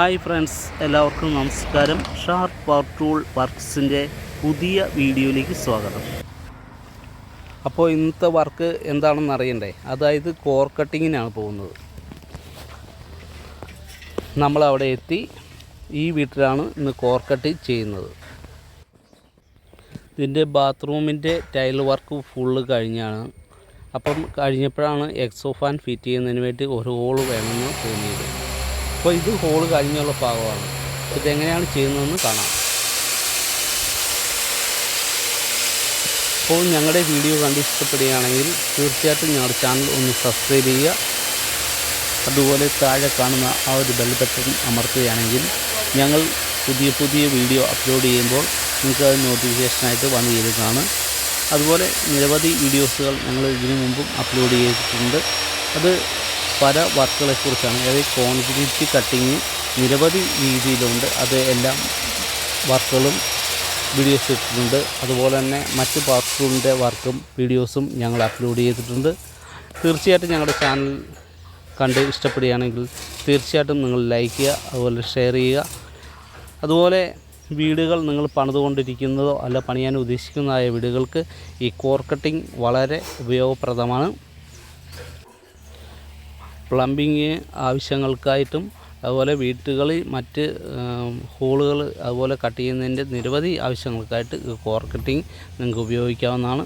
Hi friends എല്ലാവർക്കും നമസ്കാരം. Sharp power tool വർക്ക്സിന്റെ പുതിയ വീഡിയോയിലേക്ക് സ്വാഗതം. അപ്പോൾ ഇന്നത്തെ വർക്ക് എന്താണെന്ന് അറിയണ്ടേ? അതായത് കോർ കട്ടിങ്ങിനാണ് പോകുന്നത്. നമ്മളവിടെ എത്തി ഈ വീട്ടിലാണ് ഇന്ന് കോർ കട്ടിങ് ചെയ്യുന്നത്. ഇതിന്റെ ബാത്റൂമിന്റെ ടൈൽ വർക്ക് ഫുള്ള് കഴിഞ്ഞാണ്. അപ്പം കഴിഞ്ഞപ്പോഴാണ് എക്സോ ഫാൻ ഫിറ്റ് ചെയ്യുന്നതിന് വേണ്ടി ഒരു ഹോൾ വേണമെന്ന് തോന്നിയത്. അപ്പോൾ ഇത് ഹോൾ കഴിഞ്ഞുള്ള ഭാഗമാണ്. ഇതെങ്ങനെയാണ് ചെയ്യുന്നതെന്ന് കാണാം. അപ്പോൾ ഞങ്ങളുടെ വീഡിയോ കണ്ട് ഇഷ്ടപ്പെടുകയാണെങ്കിൽ തീർച്ചയായിട്ടും ഞങ്ങളുടെ ചാനൽ ഒന്ന് സബ്സ്ക്രൈബ് ചെയ്യുക. അതുപോലെ താഴെ കാണുന്ന ആ ഒരു ബെൽ ബട്ടൺ അമർത്തുകയാണെങ്കിൽ ഞങ്ങൾ പുതിയ പുതിയ വീഡിയോ അപ്ലോഡ് ചെയ്യുമ്പോൾ നിങ്ങൾക്ക് അത് നോട്ടിഫിക്കേഷനായിട്ട് വന്നു ചേരുന്നതാണ്. അതുപോലെ നിരവധി വീഡിയോസുകൾ ഞങ്ങൾ ഇതിനു മുമ്പും അപ്ലോഡ് ചെയ്തിട്ടുണ്ട്. അത് പല വർക്കുകളെക്കുറിച്ചാണ്. അതായത് കോൺക്രീറ്റ് കട്ടിങ് നിരവധി രീതിയിലുണ്ട്. അത് എല്ലാം വർക്കുകളും വീഡിയോസ് ഇട്ടിട്ടുണ്ട്. അതുപോലെ തന്നെ മറ്റ് പാർട്ടുകളുടെ വർക്കും വീഡിയോസും ഞങ്ങൾ അപ്ലോഡ് ചെയ്തിട്ടുണ്ട്. തീർച്ചയായിട്ടും ഞങ്ങളുടെ ചാനൽ കണ്ട് ഇഷ്ടപ്പെടുകയാണെങ്കിൽ തീർച്ചയായിട്ടും നിങ്ങൾ ലൈക്ക് ചെയ്യുക അതുപോലെ ഷെയർ ചെയ്യുക. അതുപോലെ വീടുകൾ നിങ്ങൾ പണിതുകൊണ്ടിരിക്കുന്നതോ അല്ല പണിയാൻ ഉദ്ദേശിക്കുന്നതായ വീടുകൾക്ക് ഈ കോർ കട്ടിങ് വളരെ ഉപയോഗപ്രദമാണ്. പ്ലംബിങ് ആവശ്യങ്ങൾക്കായിട്ടും അതുപോലെ വീട്ടുകളിൽ മറ്റ് ഹോളുകൾ അതുപോലെ കട്ട് ചെയ്യുന്നതിന്റെ നിരവധി ആവശ്യങ്ങൾക്കായിട്ട് ഈ കോർ കട്ടിങ് നിങ്ങൾക്ക് ഉപയോഗിക്കാവുന്നതാണ്.